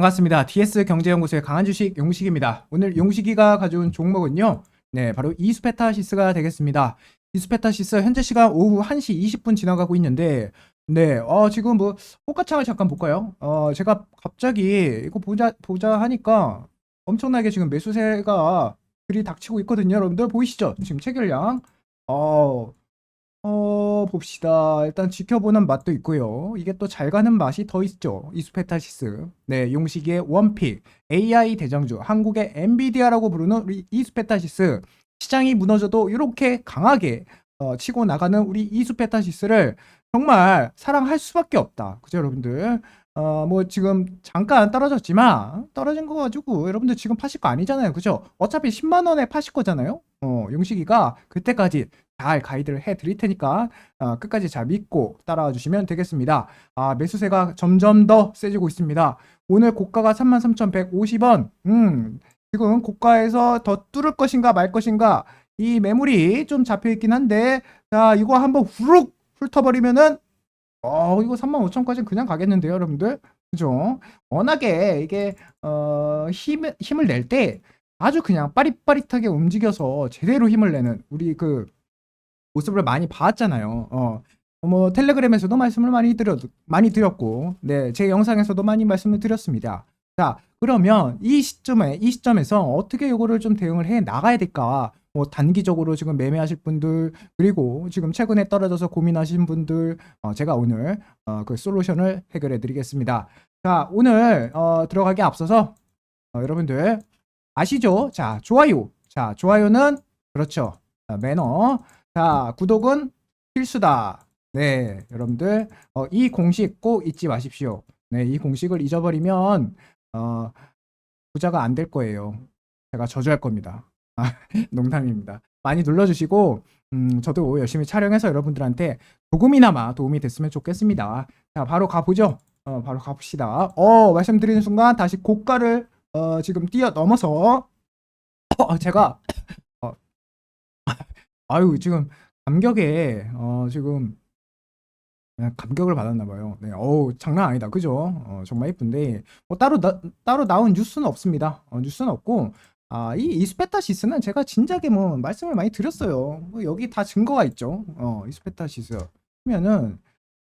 반갑습니다. DS 경제연구소의 강한 주식 용식입니다. 오늘 용식이가 가져온 종목은요. 네, 바로 이스페타시스가 되겠습니다. 이스페타시스 현재 시간 오후 1시 20분 지나가고 있는데 네, 어 지금 뭐 호가창을 잠깐 볼까요? 어 제가 갑자기 이거 보자 보자 하니까 엄청나게 지금 매수세가 들이닥치고 있거든요. 여러분들 보이시죠? 지금 체결량. 어 어, 봅시다. 일단 지켜보는 맛도 있고요. 이게 또 잘 가는 맛이 더 있죠. 이스페타시스. 네, 용식의 원픽, AI 대장주, 한국의 엔비디아라고 부르는 우리 이스페타시스. 시장이 무너져도 이렇게 강하게 어, 치고 나가는 우리 이스페타시스를 정말 사랑할 수밖에 없다. 그죠, 여러분들? 어, 뭐 지금 잠깐 떨어졌지만 떨어진 거 가지고 여러분들 지금 파실 거 아니잖아요. 그죠? 어차피 10만 원에 파실 거잖아요. 어, 용식이가 그때까지 잘 가이드를 해 드릴 테니까 어, 끝까지 잘 믿고 따라와 주시면 되겠습니다. 아, 매수세가 점점 더 세지고 있습니다. 오늘 고가가 33,150원. 음, 지금 고가에서 더 뚫을 것인가 말 것인가 이 매물이 좀 잡혀 있긴 한데 자, 이거 한번 후룩 훑어버리면은 어, 이거 35,000까지는 그냥 가겠는데요, 여러분들. 그죠? 워낙에 이게 어, 힘 힘을 낼때 아주 그냥 빠릿빠릿하게 움직여서 제대로 힘을 내는 우리 그 모습을 많이 봤잖아요. 어. 뭐 텔레그램에서도 말씀을 많이 드렸 많이 드렸고, 네, 제 영상에서도 많이 말씀을 드렸습니다. 자, 그러면 이 시점에 이 시점에서 어떻게 이거를 좀 대응을 해 나가야 될까? 뭐 단기적으로 지금 매매하실 분들 그리고 지금 최근에 떨어져서 고민하신 분들 어, 제가 오늘 어, 그 솔루션을 해결해 드리겠습니다. 자, 오늘 어, 들어가기 앞서서 어, 여러분들 아시죠? 자, 좋아요. 자, 좋아요는 그렇죠. 자, 매너. 자, 구독은 필수다. 네, 여러분들 어, 이 공식 꼭 잊지 마십시오. 네, 이 공식을 잊어버리면 어, 부자가 안 될 거예요. 제가 저주할 겁니다. 아, 농담입니다. 많이 눌러주시고 음, 저도 열심히 촬영해서 여러분들한테 조금이나마 도움이 됐으면 좋겠습니다. 자, 바로 가보죠. 어, 바로 가봅시다. 어, 말씀드리는 순간 다시 고가를 어, 지금 뛰어 넘어서 어, 제가 어, 아유 지금 감격에 어, 지금 감격을 받았나 봐요. 네, 어우 장난 아니다, 그죠? 어, 정말 예쁜데 뭐 따로 나, 따로 나온 뉴스는 없습니다. 어, 뉴스는 없고 아, 이 이스페타시스는 제가 진작에 뭐 말씀을 많이 드렸어요. 뭐 여기 다 증거가 있죠. 어, 이스페타시스 하면은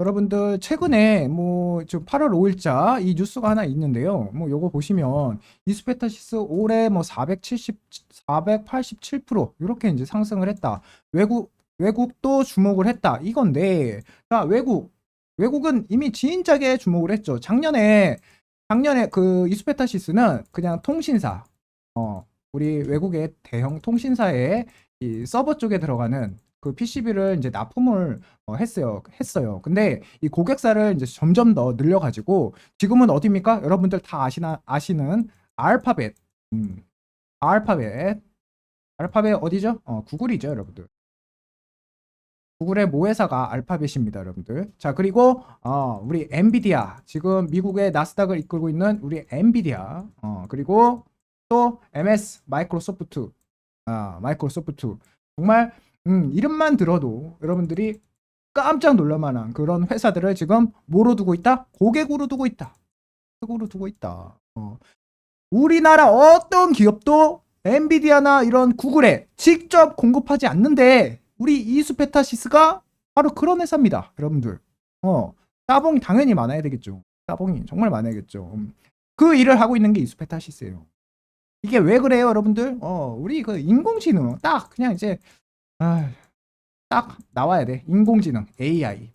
여러분들 최근에 뭐저 8월 5일자 이 뉴스가 하나 있는데요. 뭐 요거 보시면 이스페타시스 올해 뭐 470, 487% 이렇게 이제 상승을 했다. 외국 외국도 주목을 했다. 이건데 자 외국 외국은 이미 진작에 주목을 했죠. 작년에 작년에 그 이스페타시스는 그냥 통신사 어 우리 외국의 대형 통신사의 이 서버 쪽에 들어가는 그 PCB를 이제 납품을 어, 했어요. 했어요. 근데 이 고객사를 이제 점점 더 늘려가지고 지금은 어디입니까? 여러분들 다 아시나 아시는 알파벳. 음, 알파벳. 알파벳 어디죠? 어, 구글이죠, 여러분들. 구글의 모회사가 알파벳입니다, 여러분들. 자, 그리고 어, 우리 엔비디아 지금 미국의 나스닥을 이끌고 있는 우리 엔비디아. 어, 그리고 또 MS 마이크로소프트. 아, 마이크로소프트. 정말 음, 이름만 들어도 여러분들이 깜짝 놀랄만한 그런 회사들을 지금 뭐로 두고 있다? 고객으로 두고 있다. 고객으로 두고 있다. 어. 우리나라 어떤 기업도 엔비디아나 이런 구글에 직접 공급하지 않는데 우리 이스페타시스가 바로 그런 회사입니다. 여러분들. 어. 따봉이 당연히 많아야 되겠죠. 따봉이 정말 많아야겠죠. 음. 그 일을 하고 있는 게 이스페타시스예요. 이게 왜 그래요, 여러분들? 어, 우리 그 인공지능 딱 그냥 이제 아, 딱 나와야 돼. 인공지능, AI.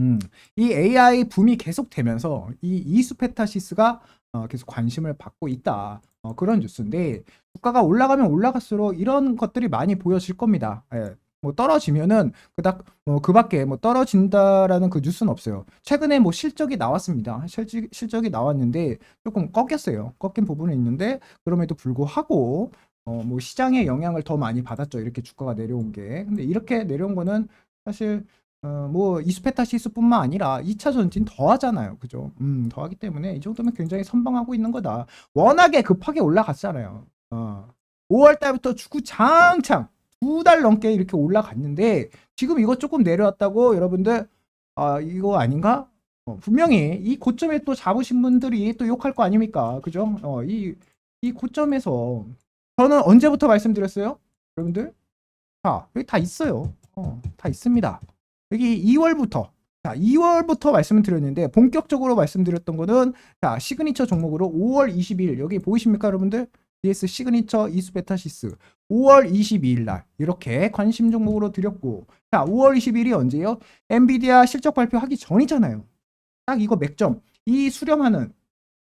음, 이 AI 붐이 계속 되면서 이 이스페타시스가 어, 계속 관심을 받고 있다. 어, 그런 뉴스인데 주가가 올라가면 올라갈수록 이런 것들이 많이 보여질 겁니다. 예. 뭐 떨어지면은 그닥 뭐 그밖에 뭐 떨어진다라는 그 뉴스는 없어요. 최근에 뭐 실적이 나왔습니다. 실적 실적이 나왔는데 조금 꺾였어요. 꺾인 부분은 있는데 그럼에도 불구하고 어, 뭐 시장의 영향을 더 많이 받았죠. 이렇게 주가가 내려온 게. 근데 이렇게 내려온 거는 사실 어, 뭐 이스페타 시스뿐만 아니라 2차 전진 더 하잖아요. 그죠? 음, 더 하기 때문에 이 정도면 굉장히 선방하고 있는 거다. 워낙에 급하게 올라갔잖아요. 어. 5월 달부터 주구장창 두 달 넘게 이렇게 올라갔는데 지금 이거 조금 내려왔다고 여러분들 아, 이거 아닌가? 어, 분명히 이 고점에 또 잡으신 분들이 또 욕할 거 아닙니까? 그죠? 어, 이, 이 고점에서 저는 언제부터 말씀드렸어요? 여러분들? 자, 여기 다 있어요. 어, 다 있습니다. 여기 2월부터 자, 2월부터 말씀을 드렸는데 본격적으로 말씀드렸던 거는 자, 시그니처 종목으로 5월 22일 여기 보이십니까, 여러분들? DS 시그니처 이스페타시스 5월 22일 날 이렇게 관심 종목으로 드렸고 자, 5월 22일이 언제예요? 엔비디아 실적 발표하기 전이잖아요. 딱 이거 맥점. 이 수렴하는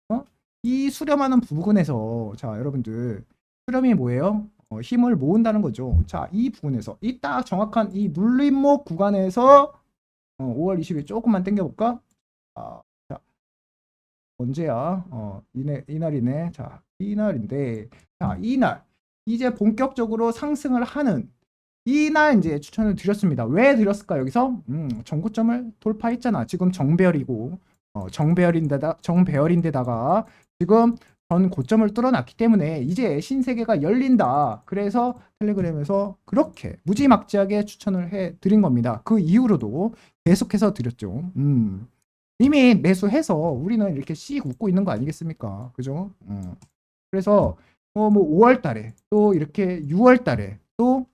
어? 이 수렴하는 부분에서 자, 여러분들 수렴이 뭐예요? 어, 힘을 모은다는 거죠. 자, 이 부분에서 이 딱 정확한 이 눌림목 구간에서 어, 5월 20일 조금만 당겨 볼까? 아, 자. 언제야? 어, 이날 이날이네. 자, 이날인데 자, 이날 이제 본격적으로 상승을 하는 이날 이제 추천을 드렸습니다. 왜 드렸을까 여기서? 음, 정고점을 돌파했잖아. 지금 정배열이고 어, 정배열인데다 정배열인데다가 지금 전 고점을 뚫어놨기 때문에 이제 신세계가 열린다. 그래서 텔레그램에서 그렇게 무지막지하게 추천을 해 드린 겁니다. 그 이후로도 계속해서 드렸죠. 음. 이미 매수해서 우리는 이렇게 씩 웃고 있는 거 아니겠습니까? 그죠? 음. 그래서 어, 뭐 5월 달에 또 이렇게 6월 달에 또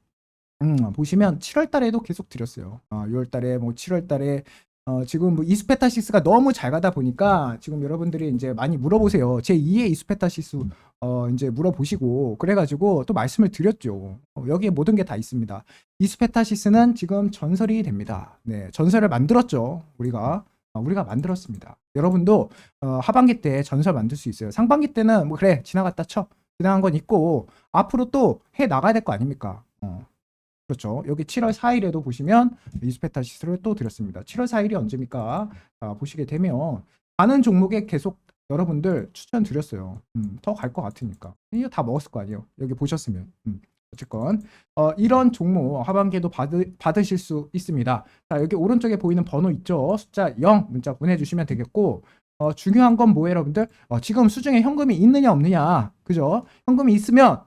음, 보시면 7월 달에도 계속 드렸어요. 아, 6월 달에 뭐 7월 달에 어, 지금 뭐 이스페타시스가 너무 잘 가다 보니까 지금 여러분들이 이제 많이 물어보세요. 제 2의 이스페타시스 어, 이제 물어보시고 그래가지고 또 말씀을 드렸죠. 어, 여기에 모든 게 다 있습니다. 이스페타시스는 지금 전설이 됩니다. 네, 전설을 만들었죠. 우리가 어, 우리가 만들었습니다. 여러분도 어, 하반기 때 전설 만들 수 있어요. 상반기 때는 뭐 그래 지나갔다 쳐 지나간 건 있고 앞으로 또 해 나가야 될 거 아닙니까? 어. 그렇죠. 여기 7월 4일에도 보시면 이스페타시스를 또 드렸습니다. 7월 4일이 언제입니까? 자, 보시게 되면 많은 종목에 계속 여러분들 추천 드렸어요. 음, 더갈 것 같으니까. 이거 다 먹었을 거 아니에요. 여기 보셨으면. 음, 어쨌건 어, 이런 종목 하반기에도 받으, 받으실 수 있습니다. 자, 여기 오른쪽에 보이는 번호 있죠? 숫자 0 문자 보내주시면 되겠고 어, 중요한 건 뭐예요, 여러분들? 어, 지금 수중에 현금이 있느냐 없느냐, 그죠? 현금이 있으면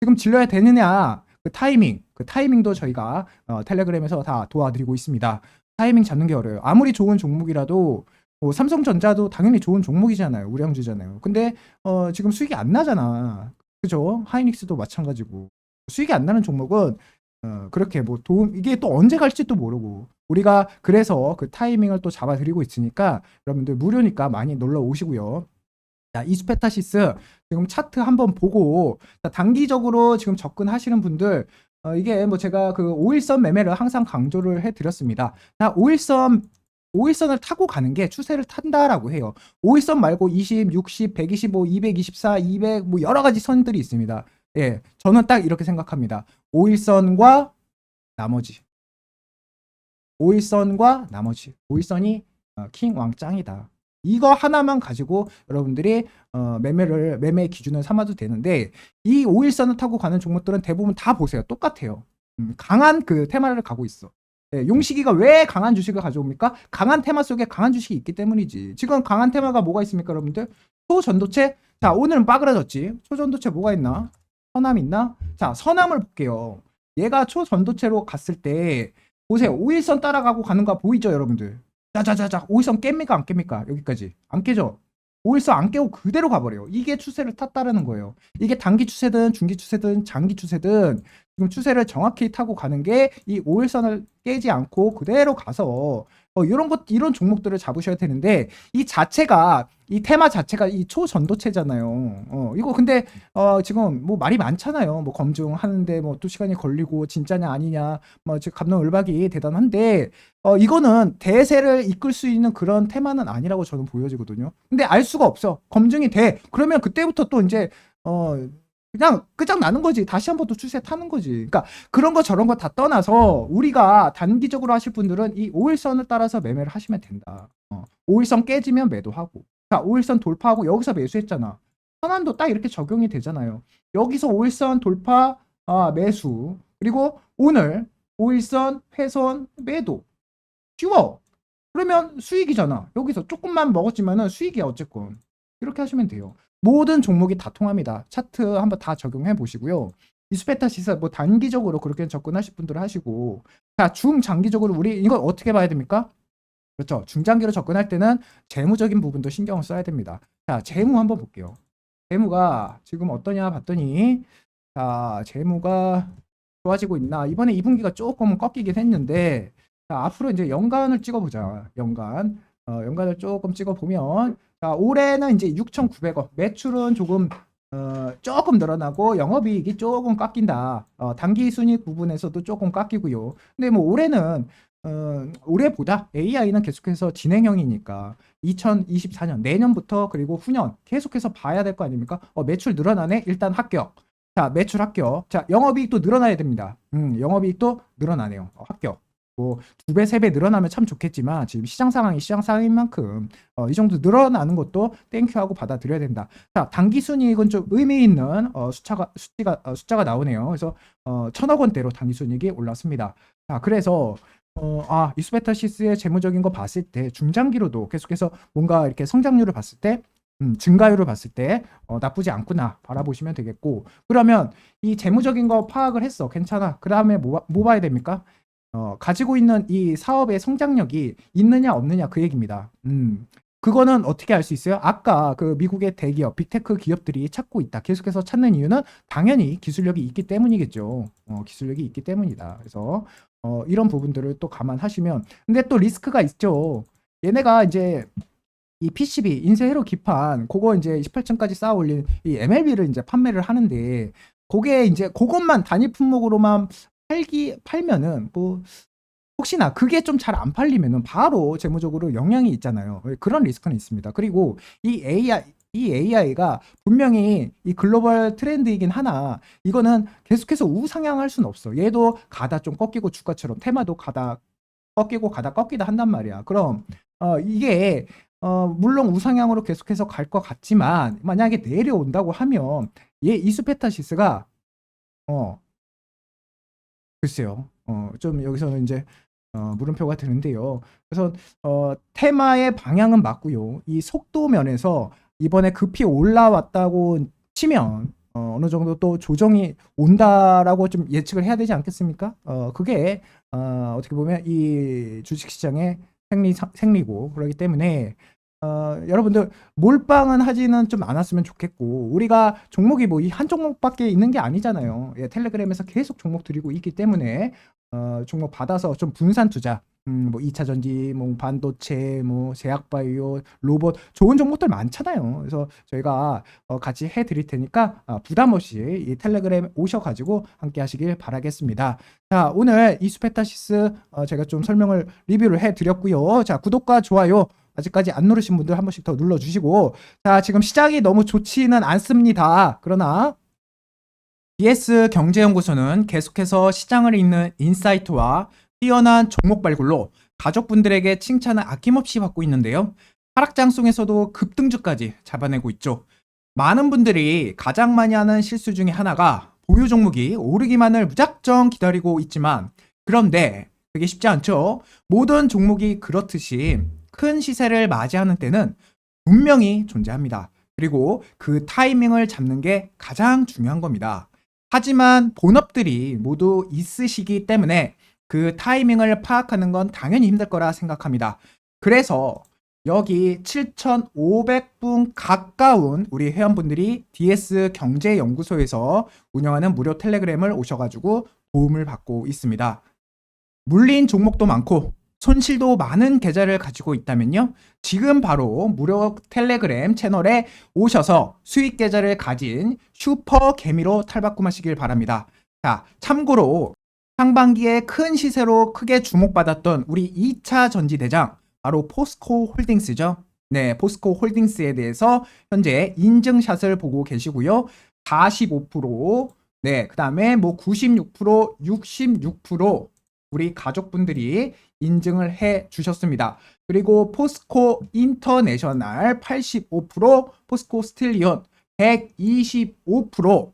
지금 질러야 되느냐, 그 타이밍, 그 타이밍도 저희가 어, 텔레그램에서 다 도와드리고 있습니다. 타이밍 잡는 게 어려워요. 아무리 좋은 종목이라도 뭐 삼성전자도 당연히 좋은 종목이잖아요. 우량주잖아요. 근데 어, 지금 수익이 안 나잖아. 그죠? 하이닉스도 마찬가지고 수익이 안 나는 종목은 어, 그렇게 뭐 도움 이게 또 언제 갈지도 모르고 우리가 그래서 그 타이밍을 또 잡아드리고 있으니까 여러분들 무료니까 많이 놀러 오시고요. 자, 이스페타시스 지금 차트 한번 보고 자, 단기적으로 지금 접근하시는 분들 어, 이게 뭐 제가 그 5일선 매매를 항상 강조를 해드렸습니다. 자, 5일선 5일선을 타고 가는 게 추세를 탄다라고 해요. 5일선 말고 20, 60, 125, 224, 200 뭐 여러 가지 선들이 있습니다. 예, 저는 딱 이렇게 생각합니다. 5일선과 나머지. 5일선과 나머지. 5일선이 어, 킹 왕짱이다. 이거 하나만 가지고 여러분들이 어, 매매를 매매 기준을 삼아도 되는데 이 5일선을 타고 가는 종목들은 대부분 다 보세요. 똑같아요. 음, 강한 그 테마를 가고 있어. 예, 용식이가 왜 강한 주식을 가져옵니까? 강한 테마 속에 강한 주식이 있기 때문이지. 지금 강한 테마가 뭐가 있습니까, 여러분들? 초전도체. 자, 오늘은 빠그라졌지. 초전도체 뭐가 있나? 서남 있나? 자, 서남을 볼게요. 얘가 초전도체로 갔을 때 보세요. 5일선 따라가고 가는 거 보이죠, 여러분들? 자자자자 5일선 깹니까 안 깹니까? 여기까지 안 깨죠. 5일선 안 깨고 그대로 가버려요. 이게 추세를 탔다라는 거예요. 이게 단기 추세든 중기 추세든 장기 추세든 지금 추세를 정확히 타고 가는 게이 5일선을 깨지 않고 그대로 가서 어, 이런 것 이런 종목들을 잡으셔야 되는데 이 자체가 이 테마 자체가 이 초전도체잖아요. 어, 이거 근데 어, 지금 뭐 말이 많잖아요. 뭐 검증하는데 뭐 또 시간이 걸리고 진짜냐 아니냐 뭐 지금 감론을박이 대단한데 어, 이거는 대세를 이끌 수 있는 그런 테마는 아니라고 저는 보여지거든요. 근데 알 수가 없어. 검증이 돼. 그러면 그때부터 또 이제 어 그냥 끝장 나는 거지. 다시 한번또 추세 타는 거지. 그러니까 그런 거 저런 거 다 떠나서 우리가 단기적으로 하실 분들은 이 5일선을 따라서 매매를 하시면 된다. 어, 5일선 깨지면 매도하고. 자, 5일선 돌파하고 여기서 매수했잖아. 선안도 딱 이렇게 적용이 되잖아요. 여기서 5일선 돌파, 아, 매수. 그리고 오늘 5일선 훼손 매도. 쉬워. 그러면 수익이잖아. 여기서 조금만 먹었지만은 수익이야 어쨌건. 이렇게 하시면 돼요. 모든 종목이 다 통합니다. 차트 한번 다 적용해 보시고요. 이스페타 시사 뭐 단기적으로 그렇게 접근하실 분들 하시고 자 중장기적으로 우리 이거 어떻게 봐야 됩니까? 그렇죠. 중장기로 접근할 때는 재무적인 부분도 신경을 써야 됩니다. 자, 재무 한번 볼게요. 재무가 지금 어떠냐 봤더니 자, 재무가 좋아지고 있나? 이번에 2분기가 조금 꺾이긴 했는데 자, 앞으로 이제 연간을 찍어보자. 연간. 어, 연간을 조금 찍어보면 자, 올해는 이제 6,900억. 매출은 조금 어, 조금 늘어나고 영업이익이 조금 깎인다. 어, 단기 순이익 부분에서도 조금 깎이고요. 근데 뭐 올해는 어, 올해보다 AI는 계속해서 진행형이니까 2024년 내년부터 그리고 후년 계속해서 봐야 될 거 아닙니까? 어, 매출 늘어나네. 일단 합격. 자, 매출 합격. 자, 영업이익도 늘어나야 됩니다. 음, 영업이익도 늘어나네요. 어, 합격. 뭐두 배, 세 배 늘어나면 참 좋겠지만 지금 시장 상황이 시장 상황인 만큼 어, 이 정도 늘어나는 것도 땡큐하고 받아들여야 된다. 자, 단기 순이익은 좀 의미 있는 어, 숫자가 숫자가 어, 숫자가 나오네요. 그래서 어, 천억 원대로 단기 순이익이 올랐습니다. 자, 그래서 어, 아, 이스페타시스의 재무적인 거 봤을 때 중장기로도 계속해서 뭔가 이렇게 성장률을 봤을 때 음, 증가율을 봤을 때 어, 나쁘지 않구나 바라보시면 되겠고 그러면 이 재무적인 거 파악을 했어 괜찮아 그 다음에 뭐, 뭐 봐야 됩니까 어, 가지고 있는 이 사업의 성장력이 있느냐 없느냐 그 얘기입니다. 음, 그거는 어떻게 알 수 있어요? 아까 그 미국의 대기업 빅테크 기업들이 찾고 있다. 계속해서 찾는 이유는 당연히 기술력이 있기 때문이겠죠. 어, 기술력이 있기 때문이다. 그래서 어, 이런 부분들을 또 감안하시면 근데 또 리스크가 있죠. 얘네가 이제 이 PCB 인쇄 회로 기판 그거 이제 18층까지 쌓아 올린 이 MLB를 이제 판매를 하는데 그게 이제 그것만 단위 품목으로만 팔기 팔면은 뭐 혹시나 그게 좀 잘 안 팔리면은 바로 재무적으로 영향이 있잖아요. 그런 리스크는 있습니다. 그리고 이 AI 이 AI가 분명히 이 글로벌 트렌드이긴 하나 이거는 계속해서 우상향할 수는 없어. 얘도 가다 좀 꺾이고 주가처럼 테마도 가다 꺾이고 가다 꺾이다 한단 말이야. 그럼 어 이게 어, 물론 우상향으로 계속해서 갈 것 같지만 만약에 내려온다고 하면 얘 이수페타시스가 어 글쎄요 어, 좀 여기서는 이제 어, 물음표가 드는데요. 그래서 어, 테마의 방향은 맞고요. 이 속도 면에서 이번에 급히 올라왔다고 치면 어, 어느 정도 또 조정이 온다라고 좀 예측을 해야 되지 않겠습니까? 어, 그게 어, 어떻게 보면 이 주식시장의 생리 생리고 그러기 때문에 어, 여러분들 몰빵은 하지는 좀 않았으면 좋겠고 우리가 종목이 뭐 이 한 종목밖에 있는 게 아니잖아요. 예, 텔레그램에서 계속 종목 드리고 있기 때문에 어, 종목 받아서 좀 분산 투자 음, 뭐 2차 전지, 뭐 반도체, 뭐 제약 바이오, 로봇 좋은 종목들 많잖아요. 그래서 저희가 어, 같이 해 드릴 테니까 어, 부담 없이 이 텔레그램 오셔 가지고 함께 하시길 바라겠습니다. 자, 오늘 이스페타시스 어, 제가 좀 설명을 리뷰를 해 드렸고요. 자, 구독과 좋아요 아직까지 안 누르신 분들 한 번씩 더 눌러주시고 자, 지금 시장이 너무 좋지는 않습니다. 그러나 BS 경제연구소는 계속해서 시장을 잇는 인사이트와 뛰어난 종목 발굴로 가족분들에게 칭찬을 아낌없이 받고 있는데요. 하락장송에서도 급등주까지 잡아내고 있죠. 많은 분들이 가장 많이 하는 실수 중에 하나가 보유 종목이 오르기만을 무작정 기다리고 있지만 그런데 그게 쉽지 않죠. 모든 종목이 그렇듯이 큰 시세를 맞이하는 때는 분명히 존재합니다. 그리고 그 타이밍을 잡는 게 가장 중요한 겁니다. 하지만 본업들이 모두 있으시기 때문에 그 타이밍을 파악하는 건 당연히 힘들 거라 생각합니다. 그래서 여기 7,500분 가까운 우리 회원분들이 DS 경제연구소에서 운영하는 무료 텔레그램을 오셔가지고 도움을 받고 있습니다. 물린 종목도 많고 손실도 많은 계좌를 가지고 있다면요. 지금 바로 무료 텔레그램 채널에 오셔서 수익 계좌를 가진 슈퍼 개미로 탈바꿈하시길 바랍니다. 자, 참고로 상반기에 큰 시세로 크게 주목받았던 우리 2차 전지 대장 바로 포스코 홀딩스죠. 네, 포스코 홀딩스에 대해서 현재 인증샷을 보고 계시고요. 45%, 네, 그 다음에 뭐 96%, 66% 우리 가족분들이 인증을 해 주셨습니다. 그리고 포스코 인터내셔널 85%, 포스코 스틸리온 125%,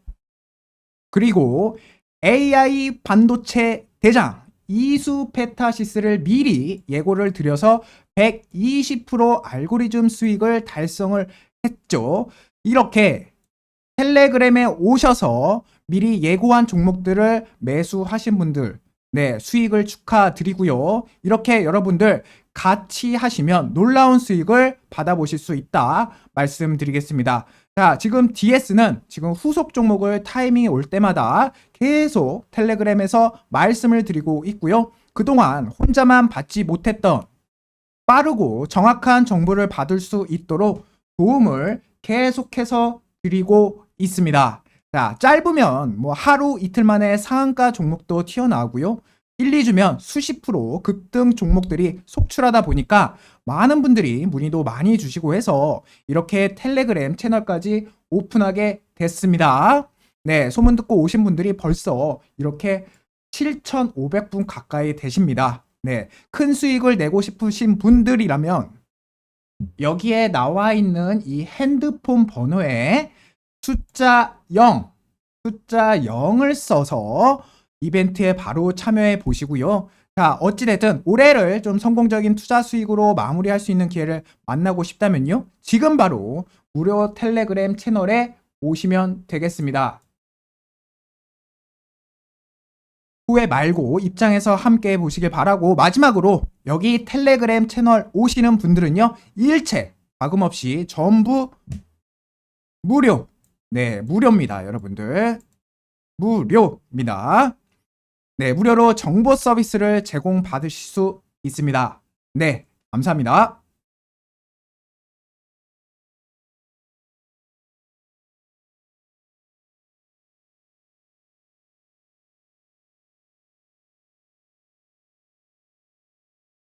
그리고 AI 반도체 대장 이수 페타시스를 미리 예고를 드려서 120% 알고리즘 수익을 달성을 했죠. 이렇게 텔레그램에 오셔서 미리 예고한 종목들을 매수하신 분들, 네, 수익을 축하드리고요. 이렇게 여러분들 같이 하시면 놀라운 수익을 받아보실 수 있다 말씀드리겠습니다. 자, 지금 DS는 지금 후속 종목을 타이밍이 올 때마다 계속 텔레그램에서 말씀을 드리고 있고요. 그동안 혼자만 받지 못했던 빠르고 정확한 정보를 받을 수 있도록 도움을 계속해서 드리고 있습니다. 자, 짧으면 뭐 하루 이틀 만에 상한가 종목도 튀어나오고요. 1, 2주면 수십 프로 급등 종목들이 속출하다 보니까 많은 분들이 문의도 많이 주시고 해서 이렇게 텔레그램 채널까지 오픈하게 됐습니다. 네, 소문 듣고 오신 분들이 벌써 이렇게 7,500분 가까이 되십니다. 네, 큰 수익을 내고 싶으신 분들이라면 여기에 나와 있는 이 핸드폰 번호에 숫자 0, 숫자 0을 써서 이벤트에 바로 참여해 보시고요. 자, 어찌됐든 올해를 좀 성공적인 투자 수익으로 마무리할 수 있는 기회를 만나고 싶다면요. 지금 바로 무료 텔레그램 채널에 오시면 되겠습니다. 후회 말고 입장에서 함께 보시길 바라고 마지막으로 여기 텔레그램 채널 오시는 분들은요. 일체 과금 없이 전부 무료. 네, 무료입니다, 여러분들. 무료입니다. 네, 무료로 정보 서비스를 제공받으실 수 있습니다. 네, 감사합니다.